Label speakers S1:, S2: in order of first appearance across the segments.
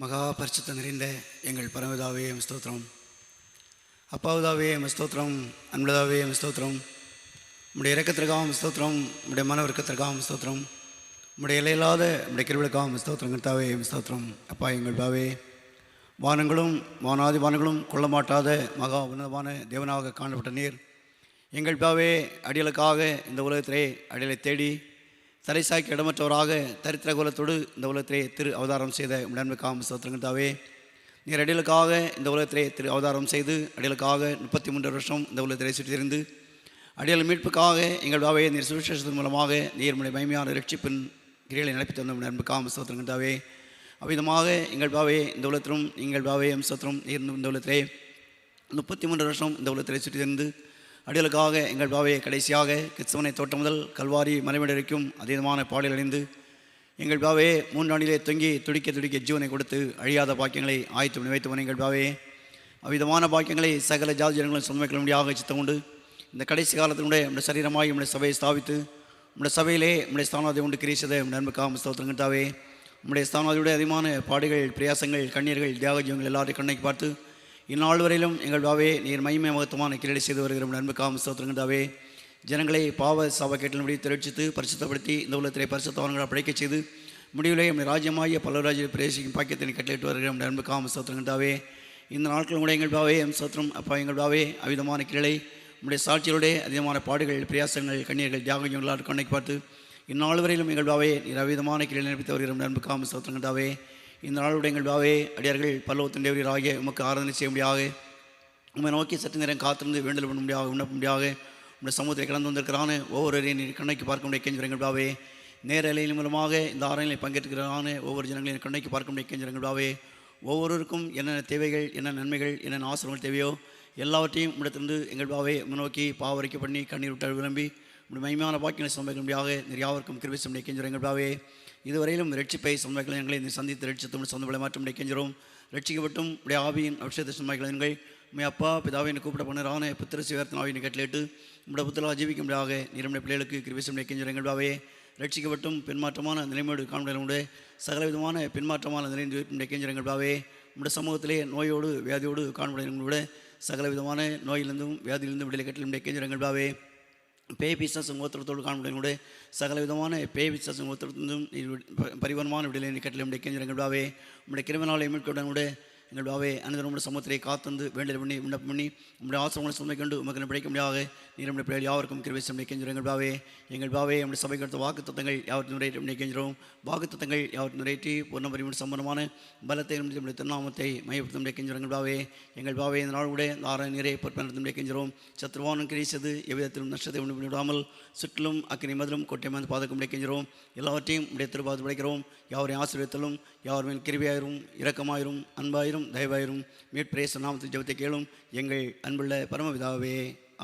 S1: மகா பரிசுத்த நிறைந்த எங்கள் பரமதாவே எம் ஸ்தோத்திரம். அப்பாவுதாவே எம் ஸ்தோத்திரம். அன்புதாவே எம் ஸ்தோத்திரம். உம்முடைய இறக்கத்திற்காகவும் ஸ்தோத்திரம். உம்முடைய மன இறக்கத்திற்காகவும் ஸ்தோத்திரம். உம்முடைய இலையில்லாத உடைய கிருவிழுக்காகவும் ஸ்தோத்திரம் கர்த்தாவே எம் ஸ்தோத்திரம். அப்பா எங்கள் பாவே வானங்களும் வானாதி வானங்களும் கொள்ள மாட்டாத மகா உன்னதமான தேவனாக காணப்பட்ட நீர். எங்கள் பாவே அடியலுக்காக இந்த உலகத்திலே அடியலை தேடி தலைசாய்க்கு இடமற்றவராக தரித்திர குலத்தோடு இந்த உலகத்திலே திரு அவதாரம் செய்த உடன்மைக்காம ஸ்தோத்திரங்கள் நீர் அடிகளுக்காக இந்த உலகத்திலே திரு அவதாரம் செய்து அடியலுக்காக முப்பத்தி மூன்று வருஷம் இந்த உலகத்திலே சுற்றியிருந்து அடியல் மீட்புக்காக எங்கள் பாவே நீர் சுவிசேஷத்தின் மூலமாக நீர் மைமையான மகிமையான ரட்சிப்பின் கிரிகளை நினைப்பி தந்த உடன்மைக்காம ஸ்தோத்திரங்கள் தாவே. அவ்விதமாக எங்கள் பாவையை இந்த உலகத்திலும் எங்கள் பாவையம் சோத்திரம் நீர் இந்த உலகத்திலே முப்பத்தி மூன்று வருஷம் இந்த உலகத்திலே சுற்றியிருந்து அடிகளுக்காக எங்கள் பாவையை கடைசியாக கிறிஸ்துவனை தோட்டம் முதல் கல்வாரி மறைமடை வரைக்கும் அதீதமான பாடல் அணிந்து எங்கள் பாவையே மூன்றாண்டிலே தொங்கி துடிக்க துடிக்க ஜீவனை கொடுத்து அழியாத பாக்கியங்களை ஆய்த்து பண்ணி எங்கள் பாவையே. அவ்விதமான பாக்கியங்களை சகல ஜாதி ஜனங்களும் சொந்தமைக்க முடியாக சித்தம் உண்டு இந்த கடைசி காலத்தினுடைய நம்முடைய சரீரமாய் நம்முடைய சபையை ஸ்தாபித்து நம்முடைய சபையிலே நம்முடைய ஸ்தானாதி உண்டு கிரீசதை நம்முடைய அன்புக்காக நம்முடைய ஸ்தானாதியுடைய அதிகமான பாடுகள் பிரயாசங்கள் கண்ணீர்கள் தியாக ஜீவங்கள் எல்லாரையும் கண்ணைக்கு பார்த்து இந்நாள் வரையிலும் எங்கள் பாவே நீர் மகிமை மகத்துவமான கிரீடை செய்து வருகிற உம்முடைய அன்புக்காக ஸ்தோத்திரங்கள் ஜனங்களை பாவ சாப கேட்டபடி திரட்சித்து பரிசுத்தப்படுத்தி இந்த உலகத்திலே பரிசுத்தவன்களை படைக்கச் செய்து முடிவிலே நம்முடைய ராஜ்யமாகிய பல்லவராஜ பிரேசிக்கும் பாக்கியத்தினை கட்டளிட்டு வருகிற நம்முடைய அன்புக்காக இந்த நாட்கள் கூட எங்கள் பாவே எம் சோத்திரம் அப்பா எங்கள் பாவே அவிதமான கிளை நம்முடைய சாட்சிகளுடைய அதிகமான பாடுகள் பிரியாசங்கள் கண்ணீர்கள் தியாகங்களாக கண்ணைக்கு பார்த்து இந்நாள் வரையிலும் எங்கள் பாவே நீர் அவிதமான கிளை நிரப்பித்து வருகிற நம்முடைய அன்புக்காக இந்த நாளுடைய எங்கள் பாவே அடியார்கள் பல்லவத்தின் தேவராகிய உமக்கு ஆராதனை செய்ய முடியாது. உம்மை நோக்கி சற்று நேரம் காத்திருந்து வேண்டல் பண்ண முடியாக உண்ணப்ப முடியாக உடைய சமூகத்தை கடந்து வந்திருக்கிறான ஒவ்வொருவரையும் கண்ணைக்கு பார்க்க முடிய கெஞ்சுறங்கள் பாவே நேரலையின் மூலமாக இந்த ஆராயணில் பங்கேற்கிறான ஒவ்வொரு ஜனங்களையும் கண்ணைக்கு பார்க்க முடிய கெஞ்சுறங்கள் பாவே ஒவ்வொருவருக்கும் என்னென்ன தேவைகள் என்ன நன்மைகள் என்னென்ன ஆசிரமங்கள் தேவையோ எல்லாவற்றையும் இடத்திலிருந்து எங்கள் பாவை முன்னோக்கி நோக்கி பண்ணி கண்ணீர் விட்டால் விரும்பி உடைய மயமான பாக்கியங்களை சமைக்க முடியாது. நிறையாவிற்கும் யாவருக்கும் கிருபை சமைக்க எங்கள் பாவே இதுவரையிலும் ரட்சிப்பை சமைக்கல எங்களை இந்த சந்தித்து ரட்சித்தும் சொந்தங்களை மாற்றம் முடிய ரட்சிக்கப்பட்டும் உடைய ஆவியின் அபிஷேகத்தை சமுதாயங்கள் எங்கள் உண்மை அப்பா பிதாவின் கூப்பிட பண்ணரான புத்திர சிவர்த்தன் ஆவியின் கட்டளிட்டு உடைய புத்தலா ஜீவிக்க முடியாக நிரம்பிய பிள்ளைகளுக்கு கிருவிசம் சமைக்க எங்கள் பாவையே ரட்சிக்கப்பட்டும் பின்மாற்றமான நிலைமையோடு காணப்படுடைய சகல விதமான பின்மாற்றமான நிலை கெஞ்சுறோம் எங்கள் பாவையே நம்முடைய சமூகத்திலே நோயோடு வியாதியோடு காணப்படுகிற சகல விதமான நோயிலிருந்தும் வியாதியிலிருந்தும் விடுதலை கட்டிலும் கெஞ்சுறோம் எங்கள் பாவே பேய் பிசாசம் கோத்திரத்தோடு காணப்படுகிற சகல விதமான பேய் பிசாசம் கோத்திரத்திலிருந்தும் பரிவரமான விடலை ப- பரிவாரமான விடுதலை நீ கட்டளை உடைய கெஞ்சர் உடைய கிருமனாலை மீட்கவுடன் எங்கள் பாவே அனைத்து நம்முடைய சமூகத்திலே காத்தந்து வேண்டல் பண்ணி விண்ணப்பம் பண்ணி நம்முடைய ஆசிரமங்களை சுமை கண்டு உமக்கு பிழைக்க முடியாத நீர் நம்முடைய பிள்ளைகள் யாவருக்கும் கிருவை சமய கெஞ்சர் எங்கள் பாவே எங்கள் பாவே நம்முடைய சபைக்கு அடுத்த வாக்கு தத்தங்கள் யாவற்றையும் நிறைவேற்றி நம்முடைய கெஞ்சிரோம் வாக்கு தத்தங்கள் யாவற்றையும் நிறைவேற்றி பூர்ண சம்பந்தமான பலத்தை நம்முடைய திருநாமத்தை மையப்படுத்த முடிய கெஞ்சர் எங்கள் பாவே எங்கள் பாவே இந்த நாள் கூட நிறைய ஆறாம் நீரை பொறுப்பெடுத்த முடிய கெஞ்சிரோம் சத்ருவானும் கிரீசது எவ்விதத்திலும் நஷ்டத்தை உண்டு விடாமல் சுற்றிலும் அக்கினி மதிலும் கொட்டை மந்து பாதகம் முடிய கெஞ்சிரோம் எல்லாவற்றையும் உடைய திருபாது படைக்கிறோம். யாவரையும் ஆசீர்வதித்தலும் யாவர் மேல் கிருவியாயிரும் இரக்கமாயிரும் அன்பாயிரும் தயவாயிரும் மீட்பிரேச நாமத்தில் ஜெபத்தை கேளும் எங்கள் அன்புள்ள பரமபிதாவே.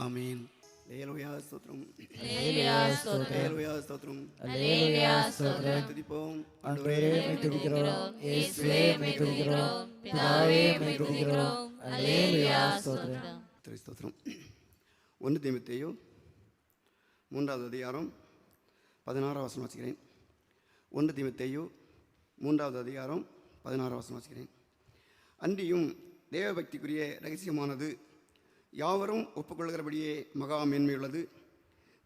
S1: ஆமீன். லேலுயா ஸ்தோத்திரம். லேலுயா ஸ்தோத்திரம். துதிப்போம்.
S2: ஆண்டவரே மை துதிக்கிறோம். இயேசுவே மை துதிக்கிறோம். பிதாவே மை துதிக்கிறோம். அல்லேலூயா ஸ்தோத்திரம்.
S1: திரு ஸ்தோத்திரம். ஒன்று தீமத்தேயோ மூன்றாவது அதிகாரம் பதினாறாம் வசனம் வாசிக்கிறேன். ஒன்று தீமத்தேயோ மூன்றாவது அதிகாரம் பதினாறாம் வசனம் வாசிக்கிறேன். அன்றியும் தேவபக்திக்குரிய ரகசியமானது யாவரும் ஒப்புக்கொள்கிறபடியே மகா மேன்மையுள்ளது.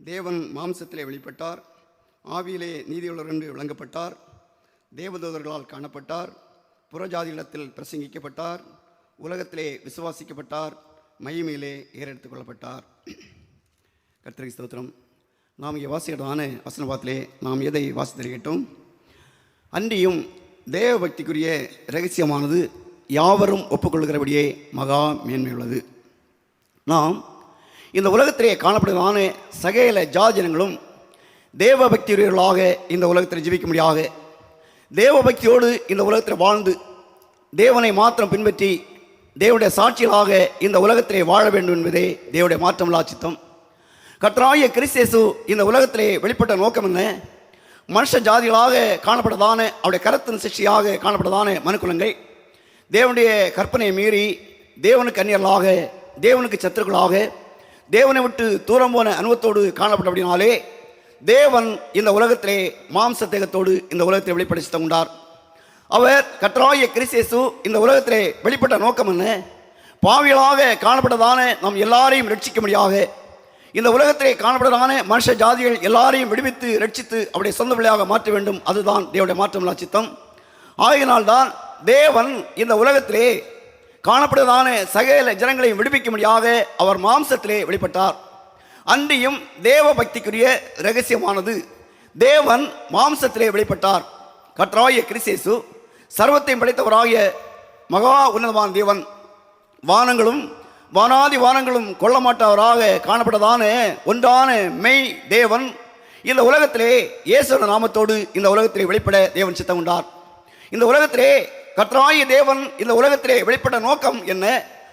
S1: தேவன் மாம்சத்திலே வெளிப்பட்டார் ஆவியிலே நீதியுள்ளவர் என்று விளங்கப்பட்டார் தேவதூதர்களால் காணப்பட்டார் புறஜாதியிடத்தில் பிரசங்கிக்கப்பட்டார் உலகத்திலே விசுவாசிக்கப்பட்டார் மகிமையிலே ஏறெடுத்துக் கொள்ளப்பட்டார் கர்த்தரி ஸ்தோத்திரம். நாம் இங்கே வாசிக்கிறதான வசனபாத்திலே நாம் எதை வாசித்து கேட்டோம் அன்றியும் தேவபக்திக்குரிய ரகசியமானது யாவரும் ஒப்புக்கொள்கிறபடியே மகா மேன்மை உள்ளது நாம் இந்த உலகத்திலே காணப்படுவதான சகல ஜாதினங்களும் தேவ பக்தியுடையவர்களாக இந்த உலகத்தில் ஜீவிக்க முடியாக தேவ பக்தியோடு இந்த உலகத்தில் வாழ்ந்து தேவனை மாத்திரம் பின்பற்றி தேவனுடைய சாட்சிகளாக இந்த உலகத்திலே வாழ வேண்டும் என்பதே தேவனுடைய மாற்றமில்லா சித்தம். கர்த்தராகிய கிறிஸ்தேசு இந்த உலகத்திலே வெளிப்பட்ட நோக்கம் என்ன? மனுஷ ஜாதிகளாக காணப்பட்டதான அவருடைய கரத்தின் சிஷ்டியாக காணப்பட்டதான மனுக்குலங்கள். தேவனுடைய கற்பனையை மீறி தேவனுக்கு அந்நியர்களாக தேவனுக்கு சத்துருக்களாக தேவனை விட்டு தூரம் போன அனுபவத்தோடு காணப்பட்ட அப்படினாலே தேவன் இந்த உலகத்திலே மாம்ச தேகத்தோடு இந்த உலகத்தை வெளிப்படுத்தி தகுண்டார் அவர் கற்றாய கிறிஸ்தேசு இந்த உலகத்திலே வெளிப்பட்ட நோக்கம் என்ன? பாவிகளாக காணப்பட்டதான நம் எல்லாரையும் ரட்சிக்கும்படியாக இந்த உலகத்திலே காணப்பட்டதான மனுஷ ஜாதிகள் எல்லாரையும் விடுவித்து ரட்சித்து அவருடைய சொந்த பிள்ளையாக மாற்ற வேண்டும். அதுதான் தேவனுடைய மாற்றமில்லா சித்தம். ஆகையினால்தான் தேவன் இந்த உலகத்திலே காணப்படுவதான சகல ஜனங்களையும் விடுவிக்கும்படியாக அவர் மாம்சத்திலே வெளிப்பட்டார். அன்றியும் தேவ பக்திக்குரிய ரகசியமானது. தேவன் மாம்சத்திலே வெளிப்பட்டார். கற்றாய கிறிசேசு சர்வத்தையும் படைத்தவராகிய மகா உன்னதமான தேவன். வானங்களும் வானாதி வானங்களும் கொள்ள மாட்டவராக காணப்பட்டதான ஒன்றான மெய் தேவன். இந்த உலகத்திலே இயேசுவ நாமத்தோடு இந்த உலகத்திலே வெளிப்பட தேவன் சித்தம் உண்டார். இந்த உலகத்திலே கர்த்தராகிய தேவன் இந்த உலகத்திலே வெளிப்பட்ட நோக்கம் என்ன?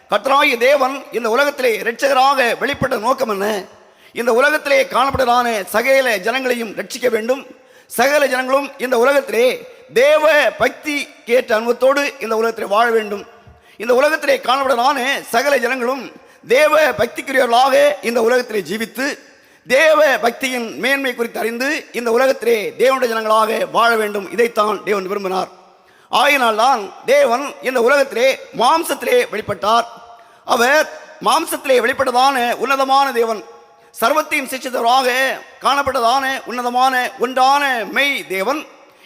S1: கர்த்தராகிய தேவன் இந்த உலகத்திலே ரட்சகராக வெளிப்பட்ட நோக்கம் என்ன? இந்த உலகத்திலே காணப்படுவதான சகல ஜனங்களையும் ரட்சிக்க வேண்டும். சகல ஜனங்களும் இந்த உலகத்திலே தேவ பக்தி கேட்ட அனுபவத்தோடு இந்த உலகத்திலே வாழ வேண்டும். இந்த உலகத்திலே காணப்படுவதான சகல ஜனங்களும் தேவ பக்திக்குரியவர்களாக இந்த உலகத்திலே ஜீவித்து தேவ பக்தியின் மேன்மை குறித்து அறிந்து இந்த உலகத்திலே தேவனுடைய ஜனங்களாக வாழ வேண்டும். இதைத்தான் தேவன் விரும்பினார். ஆயினால்தான் தேவன் இந்த உலகத்திலே மாம்சத்திலே வெளிப்பட்டார். அவர் மாம்சத்திலே வெளிப்பட்டதான உன்னதமான தேவன் சர்வத்தையும் சிச்சித்தவராக காணப்பட்டதான உன்னதமான ஒன்றான மெய் தேவன்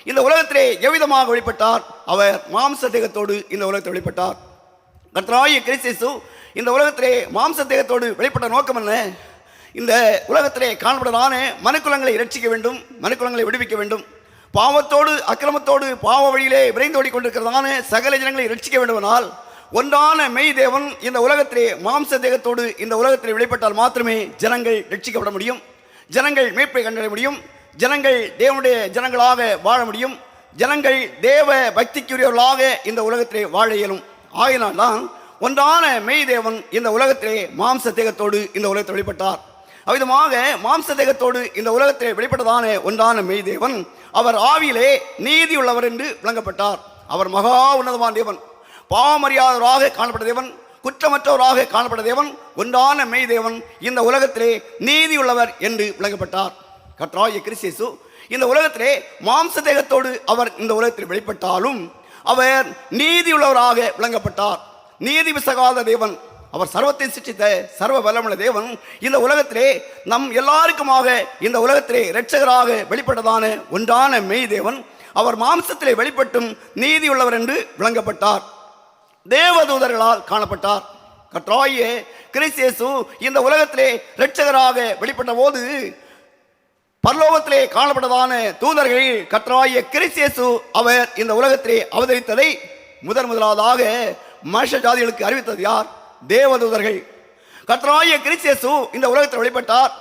S1: இந்த உலகத்திலே எவ்விதமாக வெளிப்பட்டார்? அவர் மாம்ச தேகத்தோடு இந்த உலகத்தில் வெளிப்பட்டார். கர்த்தராய கிறிஸ்து இந்த உலகத்திலே மாம்ச தேகத்தோடு வெளிப்பட்ட நோக்கம் என்ன? இந்த உலகத்திலே காணப்பட்டதான மனுக்குலங்களை ரட்சிக்க வேண்டும் மனுக்குலங்களை விடுவிக்க வேண்டும். பாவத்தோடு அக்கிரமத்தோடு பாவ வழியிலே விரைந்தோடி கொண்டிருக்கிறதான சகல ஜனங்களை ரட்சிக்க வேண்டுமானால் ஒன்றான மெய் தேவன் இந்த உலகத்திலே மாம்ச தேகத்தோடு இந்த உலகத்தில் வெளிப்பட்டால் மாத்திரமே ஜனங்கள் ரட்சிக்கப்பட முடியும். ஜனங்கள் மீட்பை கண்டறிய முடியும். ஜனங்கள் தேவனுடைய ஜனங்களாக வாழ முடியும். ஜனங்கள் தேவ பக்திக்குரியவர்களாக இந்த உலகத்திலே வாழ இயலும். ஆயினால்தான் ஒன்றான மெய் தேவன் இந்த உலகத்திலே மாம்ச தேகத்தோடு இந்த உலகத்தில் வெளிப்பட்டார் அவ்விதமாக மாம்ச தேகத்தோடு இந்த உலகத்திலே வெளிப்பட்டதான ஒன்றான மெய் தேவன் அவர் ஆவியிலே நீதி உள்ளவர் என்று விளங்கப்பட்டார். அவர் மகா உன்னதமான தேவன். பாவமறியாதவராக காணப்பட்ட தேவன் குற்றமற்றவராக காணப்பட்ட தேவன் ஒன்றான மெய் தேவன் இந்த உலகத்திலே நீதி உள்ளவர் என்று விளங்கப்பட்டார். கற்றாய கிறிஸ்தேசு இந்த உலகத்திலே மாம்ச தேகத்தோடு அவர் இந்த உலகத்தில் வெளிப்பட்டாலும் அவர் நீதி உள்ளவராக விளங்கப்பட்டார். நீதி விசகாத தேவன் அவர் சர்வத்தை சிற்றித்த சர்வ பலமுள்ள தேவன் இந்த உலகத்திலே நம் எல்லாருக்குமாக இந்த உலகத்திலே இரட்சகராக வெளிப்பட்டதான ஒன்றான மெய் தேவன் அவர் மாம்சத்திலே வெளிப்பட்டும் நீதி உள்ளவர் என்று விளங்கப்பட்டார். தேவதூதர்களால் காணப்பட்டார். கற்றாய கிறிஸ்தேசு இந்த உலகத்திலே இரட்சகராக வெளிப்பட்ட போது பரலோகத்திலே காணப்பட்டதான தூதர்கள் கற்றாய கிறிஸ்தேசு அவர் இந்த உலகத்திலே அவதரித்ததை முதன் முதலாவதாக மனுஷ ஜாதிகளுக்கு அறிவித்தது யார்? தேவதூதர்கள். கர்த்தராகிய கிறிஸ்தேசு இந்த உலகத்தில் வெளிப்பட்டார்.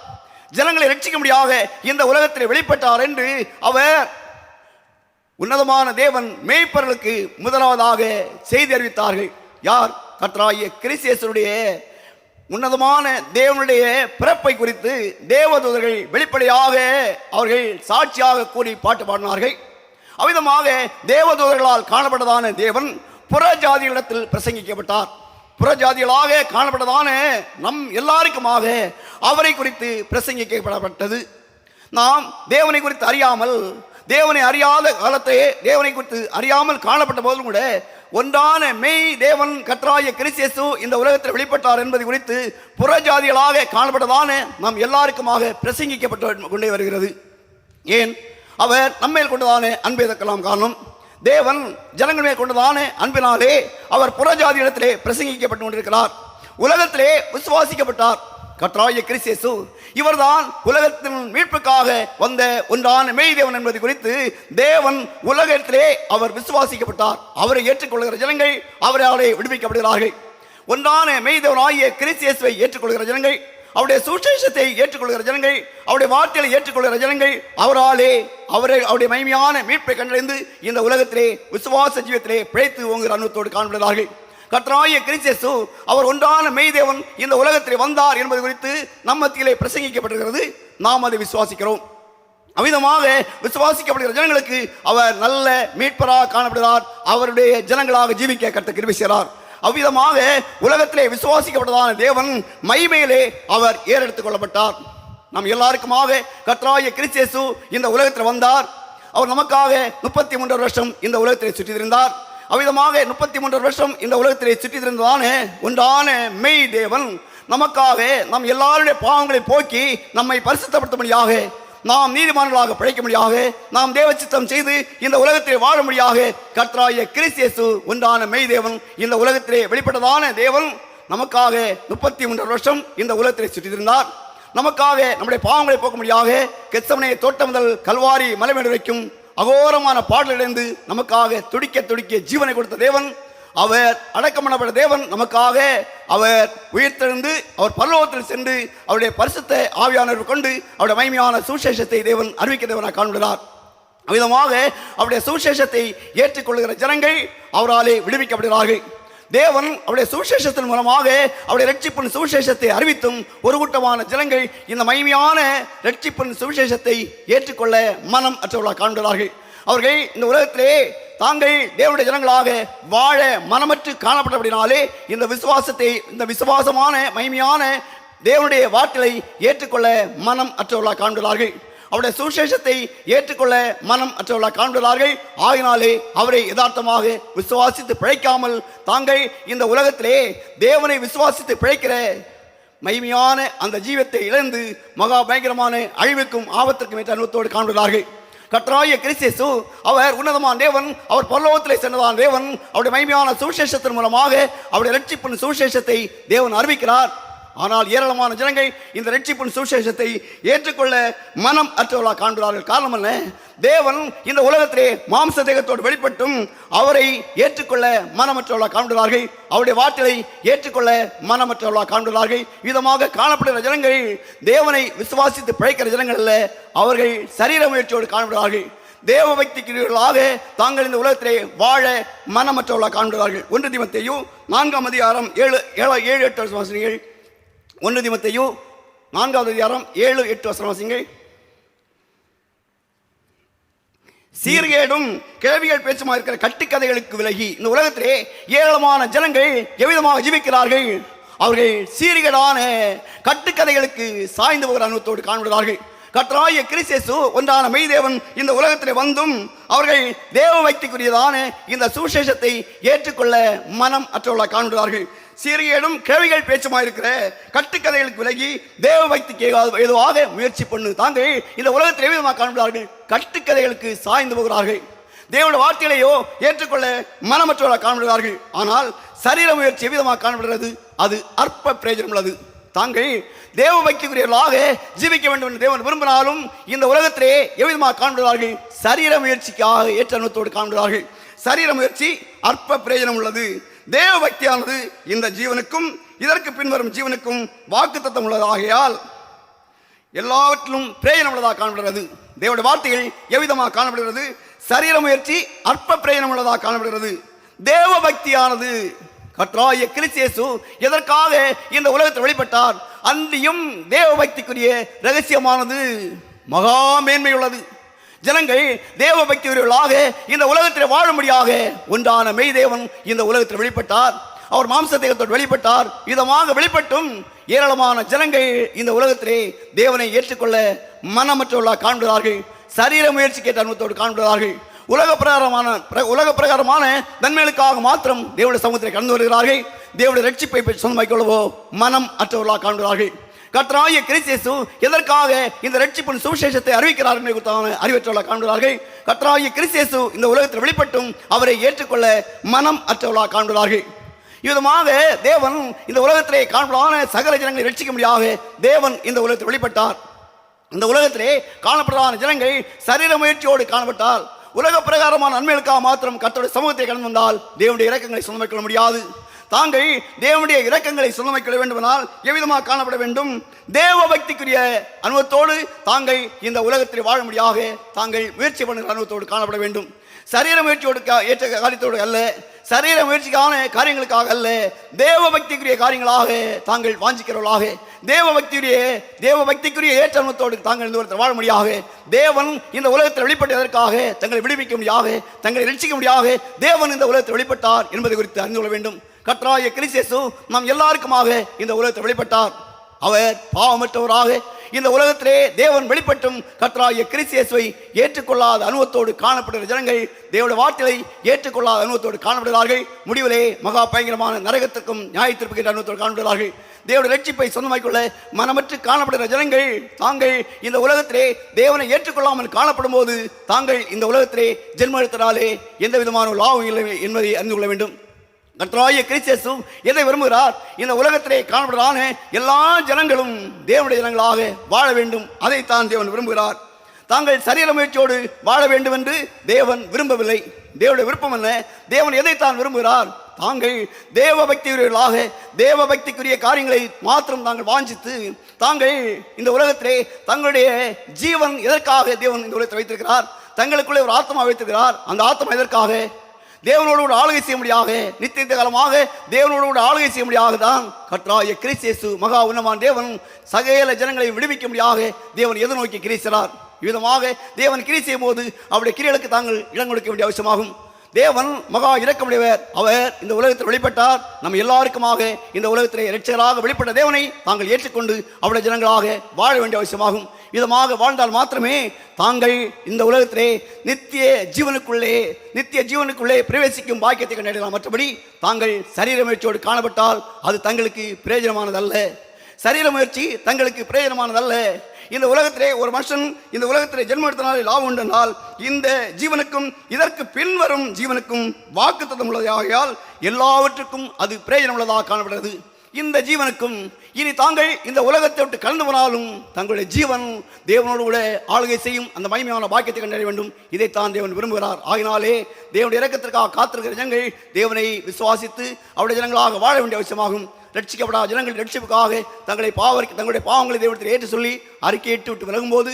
S1: ஜனங்களை ரட்சிக்க முடியாத இந்த உலகத்தில் வெளிப்பட்டார் என்று அவர் உன்னதமான தேவன் மேய்ப்பர்களுக்கு முதலாவதாக செய்தி அறிவித்தார்கள். யார்? கர்த்தராகிய கிறிஸ்தேசருடைய உன்னதமான தேவனுடைய பிறப்பை குறித்து தேவதூதர்கள் வெளிப்படையாக அவர்கள் சாட்சியாக கூறி பாட்டு பாடினார்கள். அவ்விதமாக தேவதூதர்களால் காணப்பட்டதான தேவன் புற ஜாதிகளிடத்தில் பிரசங்கிக்கப்பட்டார். புறஜாதிகளாக காணப்பட்டதான நம் எல்லாருக்குமாக அவரை குறித்து பிரசங்கிக்கப்படப்பட்டது. நாம் தேவனை குறித்து அறியாமல் தேவனை அறியாத காலத்தையே தேவனை குறித்து அறியாமல் காணப்பட்ட போதும் கூட ஒன்றான மெய் தேவன் கத்ராய கிறிஸ்தேசு இந்த உலகத்தில் வெளிப்பட்டார் என்பது குறித்து புறஜாதிகளாக காணப்பட்டதான நாம் எல்லாருக்குமாக பிரசங்கிக்கப்பட்டு கொண்டே வருகிறது. ஏன்? அவர் நம்மேல் கொண்டதான அன்பை தக்கலாம் காரணம் தேவன் ஜனங்கள் மேல் கொண்டதான அன்பினாலே அவர் புறஜாதி இடத்திலே பிரசங்கிக்கப்பட்டு கொண்டிருக்கிறார். உலகத்திலே விசுவாசிக்கப்பட்டார். கற்றாய கிறிஸ்தேசு இவர்தான் உலகத்தின் மீட்புக்காக வந்த ஒன்றான மெய் தேவன் என்பது குறித்து தேவன் உலகத்திலே அவர் விசுவாசிக்கப்பட்டார். அவரை ஏற்றுக்கொள்கிற ஜனங்கள் அவராலே விடுவிக்கப்படுகிறார்கள். ஒன்றான மெய் தேவன் ஆகிய கிறிஸ்தியேசுவை ஏற்றுக்கொள்கிற ஜனங்கள் அவருடைய சுசேஷத்தை ஏற்றுக்கொள்கிற ஜனங்கள் அவருடைய வார்த்தைகளை ஏற்றுக்கொள்கிற ஜனங்கள் அவராலே அவரை அவருடைய மகிமையான மீட்பை கண்டறிந்து இந்த உலகத்திலே விசுவாச ஜீவத்திலே பிழைத்து ஓங்குகிற அனுபவத்தோடு காணப்படுகிறார்கள் கற்றாய கிரிசேசு அவர் ஒன்றான மெய்தேவன் இந்த உலகத்திலே வந்தார் என்பது குறித்து நம் மத்தியிலே பிரசங்கிக்கப்பட்டிருக்கிறது. நாம் அதை விசுவாசிக்கிறோம். அமிதமாக விசுவாசிக்கப்படுகிற ஜனங்களுக்கு அவர் நல்ல மீட்பராக காணப்படுகிறார். அவருடைய ஜனங்களாக ஜீவிக்க கர்த்த கிருபி செய்கிறார். அவ்விதமாக உலகத்திலே விசுவாசிக்கப்பட்டதான தேவன் மைமேலே அவர் ஏறெடுத்துக் கொள்ளப்பட்டார். நம் எல்லாருக்குமாக கத்ராய கிறிஸ்தேசு இந்த உலகத்தில் வந்தார். அவர் நமக்காக முப்பத்தி மூன்று வருஷம் இந்த உலகத்தை சுற்றியிருந்தார் அவ்விதமாக முப்பத்தி மூன்று வருஷம் இந்த உலகத்திலே சுற்றியிருந்ததானே ஒன்றான மெய் தேவன் நமக்காக நம் எல்லாருடைய பாவங்களை போக்கி நம்மை பரிசுத்தப்படுத்தும்படியாக நாம் நீதிமான்களாக முடியாக நாம் தேவச்சித்தம் செய்து இந்த உலகத்திலே வாழ முடியாக கர்த்தராய கிறிஸ்தியசு ஒன்றான மெய் தேவன் இந்த உலகத்திலே வெளிப்பட்டதான தேவன் நமக்காக முப்பத்தி மூன்று வருஷம் இந்த உலகத்திலே சுற்றியிருந்தார் நமக்காக நம்முடைய பாவங்களை போக்கும்படியாக கெச்சமனை தோட்டம் முதல் கல்வாரி மலைமேடு வரைக்கும் அகோரமான பாடலிலிருந்து நமக்காக துடிக்க துடிக்க ஜீவனை கொடுத்த தேவன். அவர் அடக்கம் பண்ணப்பட்ட தேவன் நமக்காக அவர் உயிர்த்தெழுந்து அவர் பரலோகத்தில் சென்று அவருடைய பரிசுத்த ஆவியானவர் கொண்டு அவருடைய மகிமையான சுசேஷத்தை தேவன் அறிவிக்க தேவனாக காண்கிறார் விதமாக அவருடைய சுவிசேஷத்தை ஏற்றுக்கொள்கிற ஜனங்கள் அவராலே விடுவிக்கப்படுகிறார்கள். தேவன் அவருடைய சுவிசேஷத்தின் மூலமாக அவருடைய ரட்சிப்பின் சுவிசேஷத்தை அறிவித்தும் ஒரு கூட்டமான ஜனங்கள் இந்த மகிமையான ரட்சிப்பின் சுவிசேஷத்தை ஏற்றுக்கொள்ள மனம் அற்றவர்களாக காண்கிறார்கள் அவர்கள் இந்த உலகத்திலே தாங்கள் தேவனுடைய ஜனங்களாக வாழ மனமற்று காணப்பட்டபடினாலே இந்த விசுவாசத்தை இந்த விசுவாசமான மகிமையான தேவனுடைய வார்த்தையை ஏற்றுக்கொள்ள மனம் அற்றவர்களாக காண்கிறார்கள். அவருடைய சுவிசேஷத்தை ஏற்றுக்கொள்ள மனம் அற்றவர்களாக காண்கிறார்கள். ஆகினாலே அவரை யதார்த்தமாக விசுவாசித்து பிழைக்காமல் தாங்கள் இந்த உலகத்திலே தேவனை விசுவாசித்து பிழைக்கிற மகிமையான அந்த ஜீவத்தை இழந்து மகா பயங்கரமான அழிவுக்கும் ஆபத்திற்கும் ஏற்ற அனுபவத்தோடு காண்கிறார்கள். கற்றாய கிறிஸ்தேசு அவர் உன்னதமான தேவன் அவர் பரலோகத்திலே சென்றதான தேவன் அவருடைய மகிமையான சுவிசேஷத்தின் மூலமாக அவருடைய ரட்சிப்பின் சுவிசேஷத்தை தேவன் அறிவிக்கிறார். ஆனால் ஏராளமான ஜனங்கள் இந்த ரட்சிப்பின் சுவிசேஷத்தை ஏற்றுக்கொள்ள மனம் அற்றவர்களாக காண்கிறார்கள். காரணம் என்ன? தேவன் இந்த உலகத்திலே மாம்ச தேகத்தோடு வெளிப்பட்டும் அவரை ஏற்றுக்கொள்ள மனமற்றவர்களாக காண்கிறார்கள் அவருடைய வார்த்தையை ஏற்றுக்கொள்ள மனமற்றவர்களாக காண்கிறார்கள் விதமாக காணப்படுகிற ஜனங்கள் தேவனை விசுவாசித்து பிழைக்கிற ஜனங்கள் அல்ல. அவர்கள் சரீர முயற்சியோடு காணப்படுகிறார்கள் தேவ பக்திக்குரியவர்களாக தாங்கள் இந்த உலகத்திலே வாழ மனமற்றவர்களாக காண்கிறார்கள் ஒன்று திமத்தையும் நான்காம் அதிகாரம் ஏழு ஏழு ஏழு எட்டு வாசனைகள் ஒன்று திமத்தையோ நான்காவது அதிகாரம் ஏழு எட்டு வசனம் வாசிங்கள் சீர்கேடும் கிழவிகள் பேச்சுமா இருக்கிற கட்டுக்கதைகளுக்கு விலகி இந்த உலகத்திலே ஏராளமான ஜனங்கள் எவ்விதமாக ஜீவிக்கிறார்கள்? அவர்கள் சீர்கேடான கட்டுக்கதைகளுக்கு சாய்ந்து போகிற அனுபவத்தோடு காண்கிறார்கள் கற்றாய கிறிஸ்து ஒன்றான மெய்தேவன் இந்த உலகத்திலே வந்தும் அவர்கள் தேவ வைத்திக்குரியதான இந்த சுவிசேஷத்தை ஏற்றுக்கொள்ள மனம் அற்றவர்களாக காண்கிறார்கள். சீரியடும் கேள்விகள் பேச்சுமா இருக்கிற கட்டுக்கதைகளுக்கு விலகி தேவ பக்திக்கு ஏதாவது முயற்சி பண்ணு. தாங்கள் இந்த உலகத்தில் எவ்விதமாக காண்கிறார்கள் கட்டுக்கதைகளுக்கு சாய்ந்து போகிறார்கள். தேவனுடைய வார்த்தைகளையோ ஏற்றுக்கொள்ள மனமற்றவர்களாக காணப்படுகிறார்கள் ஆனால் சரீர முயற்சி எவ்விதமாக காணப்படுகிறது அது அற்ப பிரயோஜனம் உள்ளது. தாங்கள் தேவ பக்திக்குரியவர்களாக ஜீவிக்க வேண்டும் என்று தேவன் விரும்பினாலும் இந்த உலகத்திலே எவ்விதமாக காண்கிறார்கள் சரீர முயற்சிக்காக ஏற்ற அனுபவத்தோடு காண்கிறார்கள் சரீர முயற்சி அற்ப பிரயோஜனம் உள்ளது. தேவ பக்தியானது இந்த ஜீவனுக்கும் இதற்கு பின்வரும் ஜீவனுக்கும் வாக்கு தத்தம் உள்ளதாகையால் எல்லாவற்றிலும் பிரயோஜனம் உள்ளதாக காணப்படுகிறது. தேவனுடைய வார்த்தைகள் எவ்விதமாக காணப்படுகிறது? சரீர முயற்சி அற்ப பிரயோஜனம் உள்ளதாக காணப்படுகிறது. தேவ பக்தியானது கற்றாய கிறிஸ்தியேசு எதற்காக இந்த உலகத்தில் வெளிப்பட்டார் அன்றியும் தேவ பக்திக்குரிய ரகசியமானது மகா மேன்மையுள்ளது ஜனங்கள் தேவ பக்தியுள்ளவர்களாக இந்த உலகத்தில் வாழும்படியாக ஒன்றான மெய் தேவன் இந்த உலகத்தில் வெளிப்பட்டார் அவர் மாம்ச தேகத்தோடு வெளிப்பட்டார் இதமாக வெளிப்பட்டும் ஏராளமான ஜனங்கள் இந்த உலகத்திலே தேவனை ஏற்றுக்கொள்ள மனமற்றவர்களாக காண்கிறார்கள். சரீர முயற்சி கேட்ட அனுபவத்தோடு காண்கிறார்கள். உலக பிரகாரமான உலக பிரகாரமான நன்மைகளுக்காக மாத்திரம் தேவடைய சமூகத்தில் கடந்து வருகிறார்கள். தேவடைய ரட்சிப்பை பெற்று சொந்தமாக்கிக் கொள்ளவோ மனம் அற்றவர்களாக காண்கிறார்கள். கர்த்தராகிய கிறிஸ்தேசு எதற்காக இந்த ரட்சிப்பின் சுவிசேஷத்தை அறிவிக்கிறார் என்று குறித்தான அறிவற்றவர்களாக காண்கிறார்கள். கர்த்தராகிய கிறிஸ்தேசு இந்த உலகத்தில் வெளிப்பட்டும் அவரை ஏற்றுக்கொள்ள மனம் அற்றவர்களாக காண்கிறார்கள். இவ்விதமாக தேவன் இந்த உலகத்திலே காணப்படாத சகல ஜனங்களை ரட்சிக்க முடியாத தேவன் இந்த உலகத்தில் வெளிப்பட்டார். இந்த உலகத்திலே காணப்படாத ஜனங்கள் சரீர முயற்சியோடு காணப்பட்டால் உலக பிரகாரமான நன்மைகளுக்காக மாத்திரம் கர்த்தருடைய சமூகத்தை கடந்து வந்தால் தேவனுடைய இறக்கங்களை சொந்தமைக்க முடியாது. தாங்கள் தேவனுடைய இரக்கங்களை சொந்தமைக்க வேண்டுமானால் எவ்விதமாக காணப்பட வேண்டும்? தேவ பக்திக்குரிய அனுபவத்தோடு தாங்கள் இந்த உலகத்தில் வாழும்படியாக தாங்கள் முயற்சி பண்ணுகிற அனுபவத்தோடு காணப்பட வேண்டும். சரீர முயற்சியோடு ஏற்ற காரியத்தோடு அல்ல. சரீர முயற்சிக்கான காரியங்களுக்காக அல்ல. தேவ பக்திக்குரிய காரியங்களாக தாங்கள் வாஞ்சிக்கிறவர்களாக. தேவ பக்தியுடைய தேவ பக்திக்குரிய ஏற்றமத்தோடு தாங்கள் இந்த உலகத்தில் வாழ முடியாக. தேவன் இந்த உலகத்தில் வெளிப்பட்டதற்காக தங்களை விடுவிக்க முடியாக தங்களை ரட்சிக்க முடியாக. தேவன் இந்த உலகத்தில் வெளிப்பட்டார் என்பது குறித்து அறிந்து கொள்ள வேண்டும். கற்றாய கிறிஸ்தேசு நாம் எல்லாருக்குமாக இந்த உலகத்தில் வெளிப்பட்டார். அவர் பாவமற்றவராக இந்த உலகத்திலே தேவன் வெளிப்பட்டும். கர்த்தராகிய கிறிஸ்தியேசுவை ஏற்றுக்கொள்ளாத அனுபவத்தோடு காணப்படுகிற ஜனங்கள் தேவனுடைய வார்த்தைகளை ஏற்றுக்கொள்ளாத அனுபவத்தோடு காணப்படுகிறார்கள். முடிவிலே மகா பயங்கரமான நரகத்திற்கும் நியாயத்திற்கு அனுபவத்தோடு காணப்படுகிறார்கள். தேவனுடைய ரட்சிப்பை சொந்தமாக்கிக் மனமற்று காணப்படுகிற ஜனங்கள் தாங்கள் இந்த உலகத்திலே தேவனை ஏற்றுக்கொள்ளாமல் காணப்படும் போது தாங்கள் இந்த உலகத்திலே ஜென்ம எடுத்தனாலே எந்த விதமான லாபம் இல்லை என்பதை அறிந்து கொள்ள வேண்டும். கர்த்தராகிய கிறிஸ்தேசும் எதை விரும்புகிறார்? இந்த உலகத்திலே காணப்படுறான எல்லா ஜனங்களும் தேவனுடைய ஜனங்களாக வாழ வேண்டும். அதைத்தான் தேவன் விரும்புகிறார். தாங்கள் சரீர முயற்சியோடு வாழ வேண்டும் என்று தேவன் விரும்பவில்லை. தேவனுடைய விருப்பம் என்ன தேவன் எதைத்தான் விரும்புகிறார்? தாங்கள் தேவ பக்தியுரியர்களாக தேவ பக்திக்குரிய காரியங்களை மாத்திரம் தாங்கள் வாஞ்சித்து தாங்கள் இந்த உலகத்திலே தங்களுடைய ஜீவன் எதற்காக தேவன் இந்த உலகத்தை வைத்திருக்கிறார்? தங்களுக்குள்ளே ஒரு ஆத்மா வைத்திருக்கிறார். அந்த ஆத்மா எதற்காக? தேவனோடு கூட ஆளுகை செய்ய முடியாக நித்திய காலமாக தேவனோடு கூட ஆளுகை செய்ய முடியாக தான் கற்றாய கிறிஸ்தேசு மகா உன்னமான் தேவன். சகல ஜனங்களை விடுவிக்க முடியாக தேவன் எது நோக்கி கிரீசிறார் விதமாக தேவன் கிரி செய்யும் போது அவருடைய கிரியலுக்கு தாங்கள் இடம் கொடுக்க வேண்டிய அவசியமாகும். தேவன் மகா இறக்கமுடையவர் அவர் இந்த உலகத்தில் வெளிப்பட்டார் நம்ம எல்லாருக்குமாக இந்த உலகத்திலே இரட்சகராக வெளிப்பட்ட தேவனை தாங்கள் ஏற்றுக்கொண்டு அவருடைய ஜனங்களாக வாழ வேண்டிய அவசியமாகும். விதமாக வாழ்ந்தால் மாத்திரமே தாங்கள் இந்த உலகத்திலே நித்திய ஜீவனுக்குள்ளே நித்திய ஜீவனுக்குள்ளே பிரவேசிக்கும் பாக்கியத்தை கண்டறியலாம். மற்றபடி தாங்கள் சரீர முயற்சியோடு காணப்பட்டால் அது தங்களுக்கு பிரயோஜனமானதல்ல. சரீர முயற்சி தங்களுக்கு பிரயோஜனமானதல்ல. இந்த உலகத்திலே ஒரு மனுஷன் இந்த உலகத்திலே ஜென்ம எடுத்தனாலே லாபம் உண்டென்றால் இந்த ஜீவனுக்கும் இதற்கு பின்வரும் ஜீவனுக்கும் வாக்குத்தத்தம் உள்ளதாகையால் எல்லாவற்றுக்கும் அது பிரயோஜனம் உள்ளதாக காணப்படுகிறது. இந்த ஜீவனுக்கும் இனி தாங்கள் இந்த உலகத்தை விட்டு கலந்து போனாலும் தங்களுடைய ஜீவன் தேவனோடு கூட ஆளுகை செய்யும் அந்த மகிமையான பாக்கியத்தை கண்டறிய வேண்டும். இதைத்தான் தேவன் விரும்புகிறார். ஆகினாலே தேவனுடைய இறக்கத்திற்காக காத்திருக்கிற ஜனங்கள் தேவனை விசுவாசித்து அவருடைய ஜனங்களாக வாழ வேண்டிய அவசியமாகும். ரட்சிக்கப்படாத ஜனங்கள் ரட்சிப்புக்காக தங்களை பாவ தங்களுடைய பாவங்களை தேவனத்தில் ஏற்று சொல்லி அறிக்கையிட்டு விட்டு விலகும்போது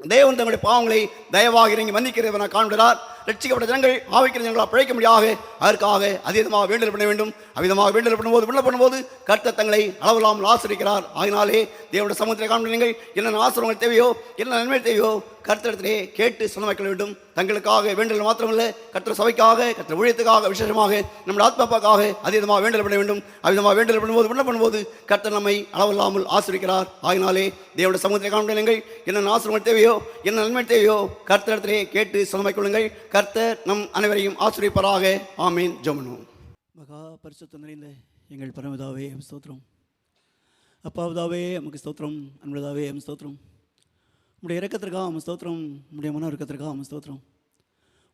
S1: தேவன் தங்களுடைய பாவங்களை தயவாக இறங்கி மன்னிக்கிறவனாக காண்கிறார். லட்சிக்கப்பட்ட ஜனங்கள் ஆவிக்கிற ஜனங்களாக பிழைக்க முடியாக அதற்காக அதீதமாக வேண்டல் பண்ண வேண்டும். அவிதமாக வேண்டல் பண்ணும்போது விண்ண பண்ணும்போது கர்த்த தங்களை அளவில்லாமல் ஆசிரிக்கிறார். ஆகினாலே தேவனுடைய சமூகத்தில் காணும் நீங்கள் என்னென்ன ஆசிரமங்கள் தேவையோ என்ன நன்மை தேவையோ கர்த்தரிடத்திலே கேட்டு சொந்தமாக்க வேண்டும். தங்களுக்காக வேண்டல் மாத்திரமல்ல கர்த்தர் சபைக்காக கர்த்தர் ஊழியத்துக்காக விசேஷமாக நம்முடைய ஆத்மாப்பாக்காக அதீதமாக வேண்டல் பண்ண வேண்டும். அவிதமாக வேண்டல் பண்ணும்போது விண்ண பண்ணும்போது கர்த்தர் நம்மை அளவில்லாமல் ஆசிரிக்கிறார். ஆகினாலே தேவனுடைய சமூகத்தில் காணும் நீங்கள் என்னென்ன ஆசிரமங்கள் தேவையோ என்ன நன்மை தேவையோ கர்த்தரிடத்திலே கேட்டு சொந்தமாக்கிக் கொள்ளுங்கள் கர்த்தர் நம் அனைவரையும் ஆசிரியப்பராக. ஆமீன். ஜெபனும் மகா பரிசுத்த நிறைந்த எங்கள் பரமதாவே எம் ஸ்தோத்திரம். அப்பாவதாவே நமக்கு ஸ்தோத்திரம். அன்பதாவே எம் ஸ்தோத்திரம். உடைய இறக்கத்திற்காக அவன் ஸ்தோத்திரம். உடைய மன இறக்கத்திற்காக அவன் ஸ்தோத்திரம்.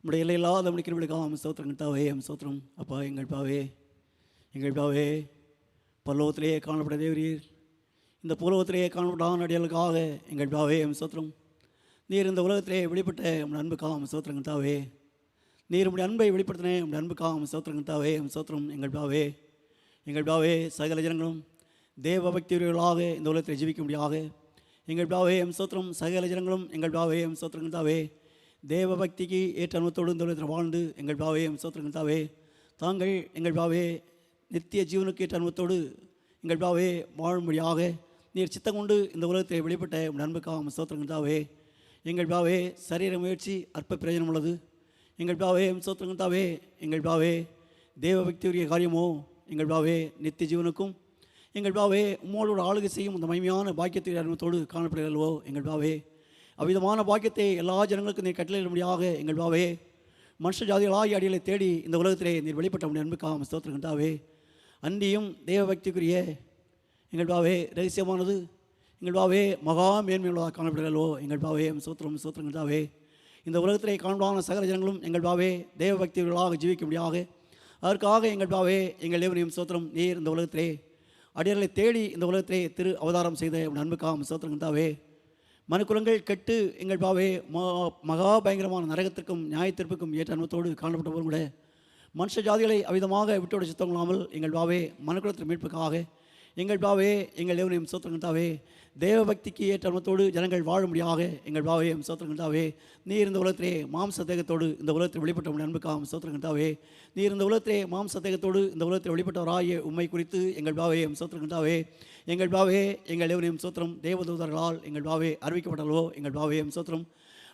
S1: உடைய இல்லை இல்லாத முடிக்கிறவர்களுக்காக அவன் ஸ்தோத்திரம். தாவே எம் ஸ்தோத்திரம். அப்பா எங்கள் பாவே எங்கள் பாவே பல்லவத்திலேயே காணப்பட தேவரீர். இந்த பூலவத்திலேயே காணப்படாத அடியாளுக்காக எங்கள் பாவே எம் ஸ்தோத்திரம். நீர் இந்த உலகத்திலே வெளிப்பட்ட உங்கள் அன்புக்காக அவன் சோத்திரங்கள் தாவே. நீர் உடைய அன்பை வெளிப்படுத்தினே உடைய அன்புக்காக அவன் சோத்திரங்கள் தாவே. அவன் சோத்திரம் எங்கள் பாவே எங்கள் பாவே சகல ஜனங்களும் தேவ பக்தியுடையவர்களாக இந்த உலகத்தில் ஜீவிக்க முடியாக எங்கள் பாவே எம் சோத்திரம் சகல ஜனங்களும் எங்கள் பாவே எம் சோத்திரங்கள் தாவே. தேவ பக்திக்கு ஏற்ற அனுபவத்தோடு இந்த உலகத்தில் வாழ்ந்து எங்கள் பாவே எம் சோத்திரங்கள் தாவே. தாங்கள் எங்கள் பாவே நித்திய ஜீவனுக்கு ஏற்ற அனுபவத்தோடு எங்கள் பாவே வாழும்படியாக நீர் சித்தம் கொண்டு இந்த உலகத்தை வெளிப்பட்ட உங்கள் அன்புக்காக அவன் சோத்திரங்கள் தாவே. எங்கள் பாவே சரீர முயற்சி அற்ப பிரயோஜனம் உள்ளது. எங்கள் பாவே சோத்திரங்கள் தாவே எங்கள் பாவே தேவ பக்தியுரிய காரியமோ எங்கள் பாவே நித்திய ஜீவனுக்கும் எங்கள் பாவே உம்மோடு ஆளுகை செய்யும் அந்த மகிமையான பாக்கியத்தின் அனுபவத்தோடு காணப்படுகிறல்வோ எங்கள் பாவே அவ்விதமான பாக்கியத்தை எல்லா ஜனங்களுக்கும் நீர் கட்டளையிடும்படியாக எங்கள் பாவே மனுஷ ஜாதிகளாகிய அடிகளை தேடி இந்த உலகத்திலே நீர் வெளிப்பட்ட உடைய அன்புக்காக ஸ்தோத்திரம் தாவே அன்றியும் தேவ பக்திக்குரிய எங்கள் பாவே ரகசியமானது எங்கள் பாவே மகா மேன்மையுள்ளதாக காணப்படுகிறோ எங்கள் பாவே சோத்திரம் சோத்திரங்கள் தாவே இந்த உலகத்திலே காணப்படாத சகல ஜனங்களும் எங்கள் பாவே தேவ பக்திகளாக ஜீவிக்க முடியாக அதற்காக எங்கள் பாவே எங்கள் தேவனையும் சோத்திரம் நீர் இந்த உலகத்திலே அடியர்களை தேடி இந்த உலகத்திலே திரு அவதாரம் செய்த உன் அன்புக்காக சோத்திரம் தாவே மனுக்குலங்கள் கெட்டு எங்கள் பாவே மகா பயங்கரமான நரகத்திற்கும் நியாயத்திற்கும் ஏற்ற அன்பத்தோடு காணப்பட்டவரும் கூட மனுஷ ஜாதிகளை அவிதமாக விட்டுவிட சுத்தங்களாமல் எங்கள் பாவே மனுக்குலத்தின் மீட்புக்காக எங்கள் பாவே எங்கள் தேவனையும் சோத்திரங்கள் தாவே தேவ ஏற்ற அனுபவத்தோடு ஜனங்கள் வாழும்படியாக எங்கள் பாவையும் சோத்திரங்கள் தாவே நீர் இந்த உலகத்திலே மாம்ச தேகத்தோடு இந்த உலகத்தில் வெளிப்பட்ட உடைய அன்புக்காகவும் சோத்திரங்கள் தாவே நீர் இந்த உலகத்திலே மாம்ச தேகத்தோடு இந்த உலகத்தில் வெளிப்பட்டவராகிய உண்மை குறித்து எங்கள் பாவையும் சோத்திரங்கள் தாவே எங்கள் பாவே எங்கள் தேவனையும் சோத்திரம் தேவதூதர்களால் எங்கள் பாவே அறிவிக்கப்பட்டல்லோ எங்கள் பாவையும் சோத்திரம்.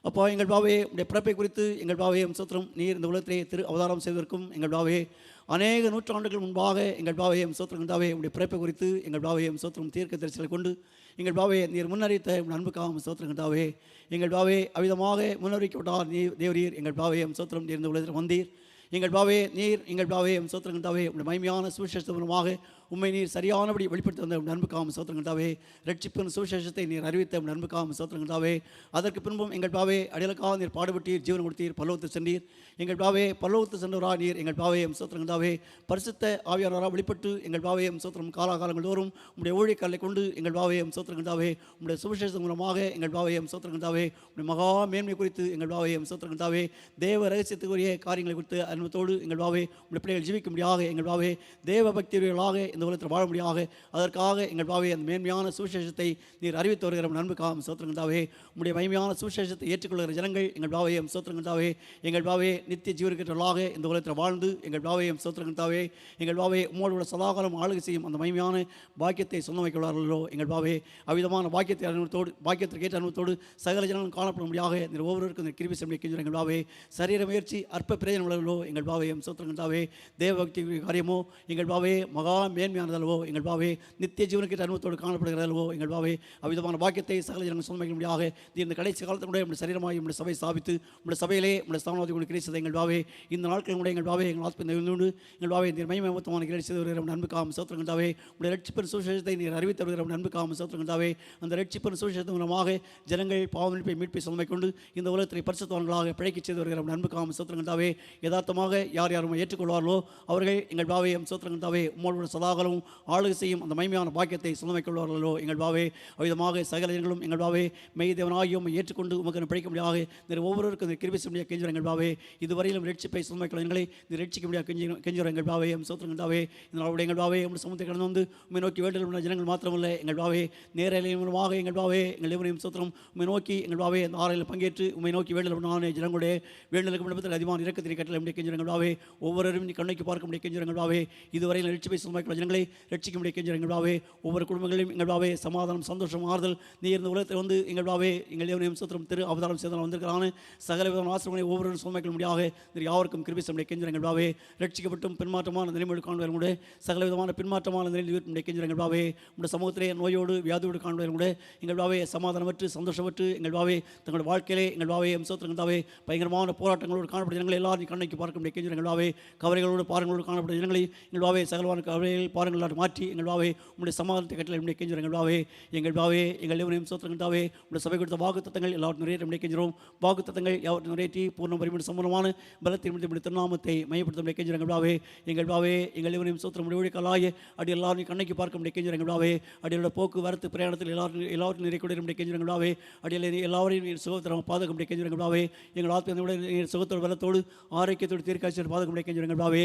S1: அப்போ எங்கள் பாவே உடைய பிறப்பை குறித்து எங்கள் பாவே சோத்திரம் நீர் இந்த உலகத்திலே திரு அவதாரம் செய்வதற்கும் எங்கள் பாவே அநேக நூற்றாண்டுகள் முன்பாக எங்கள் பாவையம் சோத்திரம் தாவே உடைய பிறப்பை குறித்து எங்கள் பாவையம் சோத்திரம் தீர்க்க தரிசலை கொண்டு எங்கள் பாவையை நீர் முன்னறித்த உன் அன்புக்காகவும் சோத்திரம் தாவே எங்கள் பாவே அவிதமாக முன்னறிக்கப்பட்டார் நீ தேவரீர் எங்கள் பாவையம் சோத்திரம் தீர்ந்து உலகத்தில் வந்தீர். எங்கள் பாவே நீர் எங்கள் பாவையம் சோத்திரம் தாவே உடைய மகிமையான சுவிசேஷத்தின் மூலமாக உண்மை நீர் சரியானபடி வெளிப்படுத்தி வந்த உன் சோத்திரங்களாவே ரட்சிப்பின் சுவிசேஷத்தை நீர் அறிவித்த உன் சோத்திரங்களாவே அதற்கு பின்பும் எங்கள் பாவே அடையலுக்காக நீர் பாடுபட்டீர் ஜீவன் கொடுத்தீர் பல்லவத்து சென்றீர். எங்கள் பாவே பல்லவத்து சென்றவரா நீர் எங்கள் பாவே எம் சோத்திரங்களாவே பரிசுத்த ஆவியானவராக வெளிப்பட்டு எங்கள் பாவே எம் சோத்திரம் காலாகாலங்கள் தோறும் உடைய ஊழியக்காரலை கொண்டு எங்கள் பாவே எம் சோத்திரங்களாவே உடைய சுவிசேஷம் மூலமாக எங்கள் பாவே எம் சோத்திரங்களாவே உடைய மகா மேன்மை குறித்து எங்கள் பாவே எம் சோத்திரங்களாவே தேவ ரகசியத்துக்குரிய காரியங்களை குறித்து அனுபவத்தோடு எங்கள் பாவே உடைய பிள்ளைகள் ஜீவிக்கும்படியாக எங்கள் பாவே தேவ பக்தியுடையவர்களாக இந்த உலகத்தில் வாழ முடியாக அதற்காக எங்கள் பாவே அந்த மேன்மையான சுவிசேஷத்தை நீர் அறிவித்து வருகிற நண்புக்காக சோத்திரங்கள் தாவே. உடைய மகிமையான சுவிசேஷத்தை ஏற்றுக்கொள்கிற ஜனங்கள் எங்கள் பாவையம் எம் சோத்திரங்கள் தாவே. எங்கள் பாவே நித்திய ஜீவர்கிட்டவர்களாக இந்த உலகத்தில் வாழ்ந்து எங்கள் பாவையம் எம் சோத்திரங்கள் தாவே. எங்கள் பாவே உங்களோட சதாகாலம் ஆளுகை செய்யும் அந்த மகிமையான பாக்கியத்தை சொன்ன வைக்கிறார்களோ எங்கள் பாவே அவ்விதமான பாக்கியத்தை அனுபவத்தோடு பாக்கியத்திற்கு ஏற்ற அனுபவத்தோடு சகல ஜனங்களும் காணப்படும்படியாக இந்த ஒவ்வொருவருக்கும் இந்த கிருபி செம்மை எங்கள் பாவே சரீர முயற்சி அற்ப பிரயோஜனம் உள்ளவர்களோ எங்கள் பாவையம் எம் சோத்திரங்கள் தாவே. தேவ பக்தி காரியமோ எங்கள் பாவே மகா மேன் மேன்மையானதல்வோ எங்கள் பாவே நித்திய ஜீவனுக்கு அனுபவத்தோடு காணப்படுகிறதல்வோ எங்கள் பாவே அவ்விதமான வாக்கியத்தை சகல ஜனங்கள் சொன்ன முடியாக இந்த கடைசி காலத்தினுடைய நம்முடைய சரீரமாக நம்முடைய சபை ஸ்தாபித்து நம்முடைய சபையிலே நம்முடைய ஸ்தானத்தை கொண்டு கிடைச்சது எங்கள் பாவே. இந்த நாட்கள் கூட எங்கள் பாவே எங்கள் ஆத்ம உண்டு எங்கள் பாவே இந்த மயமத்தமான மொத்தமான கிடைச்சது வருகிற நண்புக்காம சோத்திரங்கள் தாவே உடைய ரட்சிப்பன் சுவிசேஷத்தை நீர் அறிவித்து வருகிற நண்புக்காம சோத்திரங்கள் தாவே அந்த ரட்சிப்பன் சுவிசேஷத்தின் மூலமாக ஜனங்கள் பாவமிப்பை மீட்பை சுமமை கொண்டு இந்த உலகத்தை பரிசுத்தவர்களாக பிழைக்கச் செய்து வருகிற நண்புக்காம சோத்திரங்கள் தாவே யதார்த்தமாக யார் யாரும் ஏற்றுக்கொள்வார்களோ அவர்கள் எங்கள் பாவே எம் சோத்திரங்கள் தாவே உம்மோடு சதாகலமும் ஆளுகை செய்யும் அந்த மைமையான பாக்கியத்தை சுமமை எங்கள் பாவே அவ்விதமாக சகல இனங்களும் எங்கள் பாவே மெய் தேவனாகியும் ஏற்றுக்கொண்டு உமக்கு பிழைக்க முடியாத நீர் ஒவ்வொருவருக்கும் இந்த கிருபி செய்ய கெஞ்சுற எங்கள் பாவே இதுவரையிலும் ரட்சிப்பை சுமமைக்குள்ள எங்களை நீ ரட்சிக்க முடியாத கெஞ்சி கெஞ்சுற எங்கள் பாவே எம் சோத்திரங்கள் தாவே இந்த எங்கள் பாவே உங்கள் சமூகத்தை கடந்து வந்து உண்மை நோக்கி வேண்டும் உள்ள ஜனங்கள் மாத்திரமல்ல. எங்கள் பாவே நேரில் மூலமாக எங்கள் பாவே எங்கள் இவரையும் சோத்திரம் உண்மை நோக்கி எங்கள் பாவே அந்த ஆறையில் பங்கேற்று உண்மை நோக்கி வேண்டல் உண்டான ஜனங்களுடைய வேண்டலுக்கு விண்ணப்பத்தில் அதிகமான இறக்கத்தினை கட்டளை முடிய கெஞ்சுற எங்கள் பாவே. ஒவ்வொருவரும் நீ கண்ணைக்கு பார்க்க முடிய கெஞ்சுற எங்கள் பாவே. இதுவரையில் ரட்சிப்பை சுமமைக்குள்ள ஜனங்களை ரட்சிக்க முடிய கெஞ்சுற எங்கள்பாவே ஒவ்வொரு குடும்பங்களையும் எங்கள்பாவே சமாதானம் சந்தோஷம் ஆறுதல் நீ இருந்த உலகத்தில் வந்து எங்கள்பாவே எங்கள் தேவனையும் சோத்திரம் திரு அவதாரம் செய்தால் வந்திருக்கிறான சகல விதமான ஆசிரமங்களை ஒவ்வொரு சுமைகள் முடியாக இந்த யாருக்கும் கிருபி சமுடைய கெஞ்சுற எங்கள்பாவே ரட்சிக்கப்பட்டும் பின்மாற்றமான நிலைமையோடு காண்பவர் கூட சகல விதமான பின்மாற்றமான நிலையில் நம்முடைய கெஞ்சுற எங்கள் உடைய சமூகத்திலே நோயோடு வியாதியோடு காண்பவர் கூட எங்கள் சமாதானமற்று சந்தோஷமற்று எங்கள் பாவே தங்களுடைய வாழ்க்கையிலே எங்கள் பாவே எம் சோத்திரங்கள் பயங்கரமான போராட்டங்களோடு காணப்பட்ட ஜனங்களை எல்லாரும் கண்ணைக்கு பார்க்க முடிய கெஞ்சுற எங்கள்பாவே கவலைகளோடு பாருங்களோடு காணப்படும் ஜனங்களை எங்கள் சகலவான கவலைகள் பாருங்கள் மாற்றி எங்கள் பாவே உங்களுடைய சமாதானத்தை கட்டளை நம்முடைய கெஞ்சுற எங்கள் பாவே எங்கள் பாவே எங்கள் தேவனையும் சோத்திரங்கள் தாவே உங்களுடைய சபை கொடுத்த வாக்கு தத்தங்கள் எல்லாவற்றும் நிறைய நம்முடைய கெஞ்சுறோம் வாக்கு தத்தங்கள் யாவற்றும் நிறைவேற்றி பூர்ண பரிமாண சம்பந்தமான பலத்தை முடித்த திருநாமத்தை மையப்படுத்த முடிய கெஞ்சுற எங்கள் பாவே எங்கள் பாவே எங்கள் தேவனையும் சோத்திரம் முடிவு கலாய அடி எல்லாரும் கண்ணைக்கு பார்க்க முடிய கெஞ்சுற எங்கள் பாவே அடியோட போக்குவரத்து பிரயாணத்தில் எல்லாரும் எல்லாரும் நிறைய கூட நம்முடைய கெஞ்சுற எங்கள் பாவே அடியில் எல்லாரையும் சுகத்திரம் பாதுகாக்க முடிய கெஞ்சுற எங்கள் பாவே எங்கள் ஆத்மீய சுகத்தோடு பலத்தோடு ஆரோக்கியத்தோடு தீர்க்காட்சியோடு பாதுகாக்க முடிய கெஞ்சுற எங்கள் பாவே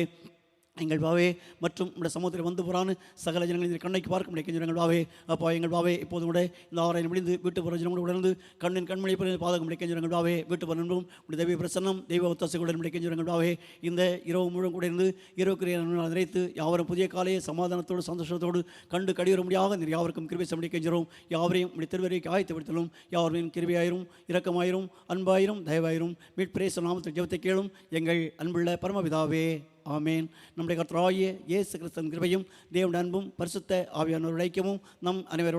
S1: எங்கள் பாவே மற்றும் நம்முடைய சமூகத்தில் வந்து போகிறான்னு சகல ஜனங்கள் இந்த கண்ணைக்கு பார்க்க முடியும் எங்கள் பாவே அப்பா எங்கள் பாவே இப்போது கூட இந்த ஆராயம் முடிந்து வீட்டு போகிற ஜனங்களோடு உணர்ந்து கண்ணின் கண்மணி பாதகம் முடிக்க எங்கள் பாவே வீட்டு பரனும் உடைய தெய்வ பிரசன்னம் தெய்வ ஒத்தாசைகளுடன் முடிக்க எங்கள் பாவே இந்த இரவு முழுவதும் கூட இருந்து இரவுக்குரிய நன்மைகளை நிறைத்து யாவரும் புதிய காலையை சமாதானத்தோடு சந்தோஷத்தோடு கண்டு கடிவர முடியாக நீர் யாவருக்கும் கிருபை சமடிக்கின்றோம் யாவரையும் உடைய திருவரைக்கு ஆயத்தப்படுத்தலும் யாவரையும் கிருபியாயிரும் இரக்கமாயிரும் அன்பாயிரும் தயவாயிரும் மீட்பிரேச நாமத்தில் ஜெபத்தை கேளும் எங்கள் அன்புள்ள பரமபிதாவே ஆமேன். நம்முடைய கர்த்தராகிய இயேசு கிறிஸ்தன் கிருபையும் தேவன் அன்பும் பரிசுத்த ஆவியானோர் உழைக்கவும் நம் அனைவரோடு